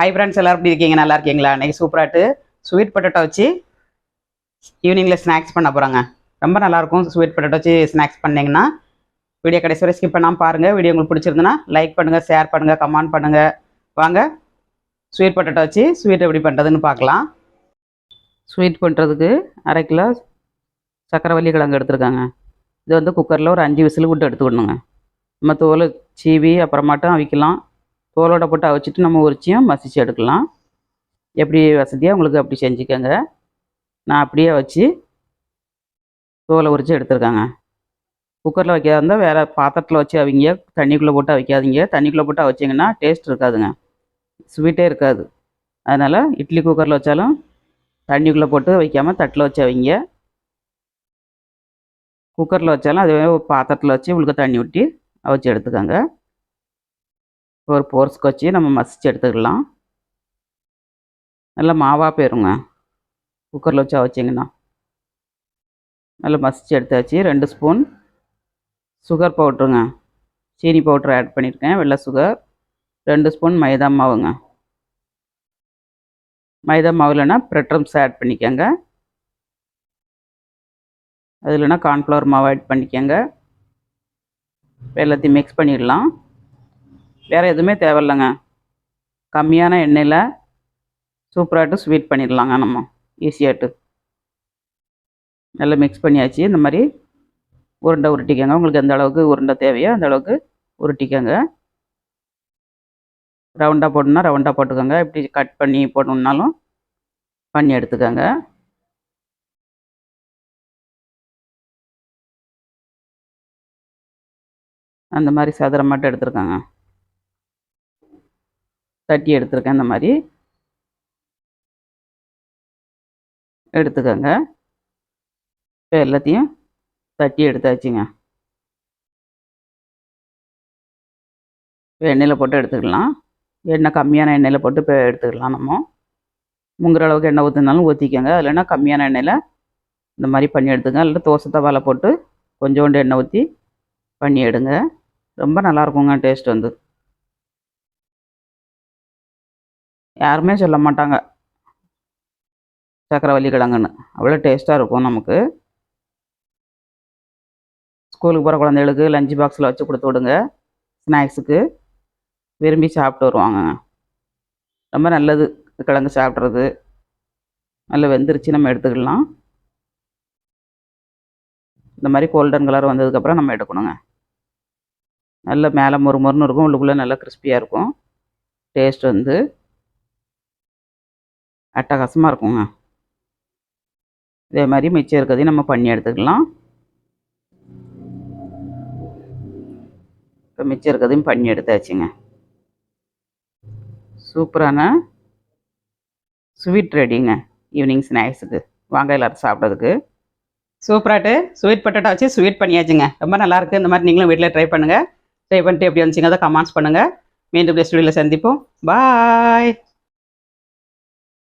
Hi friends எல்லாரும் எப்படி இருக்கீங்க? நல்லா இருக்கீங்களா? இன்றைக்கி சூப்பராட்டு ஸ்வீட் பொட்டேட்டோ வச்சு ஈவினிங்கில் ஸ்நாக்ஸ் பண்ண போகிறாங்க ரொம்ப நல்லாயிருக்கும் ஸ்வீட் பொட்டேட்டோ வச்சு ஸ்நாக்ஸ் பண்ணிங்கன்னா வீடியோ கடைசி வரை ஸ்கிப் பண்ணாமல் பாருங்கள் வீடியோ உங்களுக்கு பிடிச்சிருந்துன்னா லைக் பண்ணுங்கள் ஷேர் பண்ணுங்கள் கமெண்ட் பண்ணுங்கள் வாங்க. ஸ்வீட் பொட்டேட்டோ வச்சு ஸ்வீட் எப்படி பண்ணுறதுன்னு பார்க்கலாம். ஸ்வீட் பண்ணுறதுக்கு அரை கிலோ சக்கரவள்ளி கிழங்கு எடுத்துருக்காங்க. இது வந்து குக்கரில் ஒரு அஞ்சு விசில் விட்டு எடுத்துக்கணுங்க. நம்ம தோலை சீவி அப்புறமாட்டும் அவிக்கலாம். தோலோட போட்டு அவிச்சிட்டு நம்ம உரிச்சியும் மசிச்சு எடுக்கலாம். எப்படி வசதியாக உங்களுக்கு அப்படி செஞ்சுக்கோங்க. நான் அப்படியே வச்சு தோலை உரித்து எடுத்துருக்காங்க. குக்கரில் வைக்காத இருந்தால் வேறு பாத்திரத்தில் வச்சு அவிங்க தண்ணிக்குள்ளே போட்டு அவிக்காதீங்க. தண்ணிக்குள்ளே போட்டு அவிச்சிங்கன்னா டேஸ்ட் இருக்காதுங்க. ஸ்வீட்டே இருக்காது. அதனால் இட்லி குக்கரில் வச்சாலும் தண்ணிக்குள்ளே போட்டு வைக்காமல் தட்டில் வச்சு அவிங்க. குக்கரில் வச்சாலும் அதுவே பாத்திரத்தில் வச்சு உங்களுக்கு தண்ணி ஊற்றி அவிச்சு எடுத்துக்கோங்க. ஒரு போர்ஸ்க்கு வச்சு நம்ம மசிச்சு எடுத்துக்கலாம். நல்லா மாவாக போயிருங்க. குக்கரில் வச்சு அவிச்சிங்கன்னா. நல்லா மசிச்சு எடுத்தாச்சு. ரெண்டு ஸ்பூன் சுகர் பவுட்ருங்க சீனி பவுட்ரு ஆட் பண்ணியிருக்கேன் வெள்ளை சுகர் ரெண்டு ஸ்பூன் மைதா மாவுங்க. மைதா மாவுலனா பிரெட் ரம்ஸ் ஆட் பண்ணிக்கோங்க. அது இல்லைன்னா கார்ன்ஃப்ளவர் மாவு ஆட் பண்ணிக்கோங்க. எல்லாத்தையும் மிக்ஸ் பண்ணிடலாம். வேறு எதுவுமே தேவையில்லைங்க. கம்மியான எண்ணெயில் சூப்பராகிட்டு ஸ்வீட் பண்ணிடலாங்க நம்ம. ஈஸியாகிட்டு நல்லா மிக்ஸ் பண்ணியாச்சு. இந்த மாதிரி உருண்டை உருட்டிக்கோங்க. உங்களுக்கு எந்த அளவுக்கு உருண்டை தேவையோ அந்த அளவுக்கு உருட்டிக்கோங்க. ரவுண்டாக போடணுன்னா ரவுண்டாக போட்டுக்கோங்க. இப்படி கட் பண்ணி போடணுன்னாலும் பண்ணி எடுத்துக்கோங்க. அந்த மாதிரி சதுரம் மட்டும் எடுத்துருக்காங்க. தட்டி எடுத்துருக்கேன் இந்த மாதிரி. எடுத்துக்கோங்க. இப்போ எல்லாத்தையும் தட்டி எடுத்தாச்சுங்க. இப்போ எண்ணெயில் போட்டு எடுத்துக்கலாம். எண்ணெய் கம்மியான எண்ணெயில் போட்டு இப்போ எடுத்துக்கலாம் நம்ம. முங்குற அளவுக்கு எண்ணெய் ஊற்றுனாலும் ஊற்றிக்கோங்க இல்லைன்னா கம்மியான எண்ணெயில் இந்த மாதிரி பண்ணி எடுத்துங்க இல்லை தோசை தவாலை போட்டு கொஞ்சோண்டு எண்ணெய் ஊற்றி பண்ணி எடுங்க. ரொம்ப நல்லாயிருக்குங்க டேஸ்ட் வந்து. யாருமே சொல்ல மாட்டாங்க. சக்கரவள்ளி கிழங்குன்னு அவ்வளோ டேஸ்ட்டாக இருக்கும் நமக்கு. ஸ்கூலுக்கு போகிற குழந்தைகளுக்கு லஞ்ச் பாக்ஸில் வச்சு கொடுத்து விடுங்க. ஸ்நாக்ஸுக்கு விரும்பி சாப்பிட்டு வருவாங்க. ரொம்ப நல்லது கிழங்கு சாப்பிட்றது. நல்லா வெந்துருச்சு நம்ம எடுத்துக்கலாம். இந்த மாதிரி கோல்டன் கலர் வந்ததுக்கப்புறம் நம்ம எடுக்கணுங்க. நல்ல மேலே மொறு மொறுன்னு இருக்கும். உள்ளுக்குள்ளே நல்லா கிறிஸ்பியாக இருக்கும். டேஸ்ட் வந்து. அட்டகாசமாக இருக்குங்க. இதே மாதிரி மிச்சம் இருக்கிறதையும் நம்ம பண்ணி எடுத்துக்கலாம். இப்போ மிச்சம் இருக்கிறதையும் பண்ணி எடுத்தாச்சுங்க. சூப்பரான ஸ்வீட் ரெடிங்க ஈவினிங் ஸ்நாக்ஸுக்கு. வாங்க எல்லோரும் சாப்பிட்றதுக்கு. சூப்பராட்டு. ஸ்வீட் பொட்டேட்டோ வச்சு ஸ்வீட் பண்ணியாச்சுங்க. ரொம்ப நல்லாயிருக்கு இந்த மாதிரி நீங்களும் வீட்டில் ட்ரை பண்ணுங்கள் ட்ரை பண்ணிட்டு எப்படி வந்துச்சிங்க அதை கமெண்ட்ஸ் பண்ணுங்கள் மீண்டும் ஸ்டுடியோவில் சந்திப்போம். பாய்.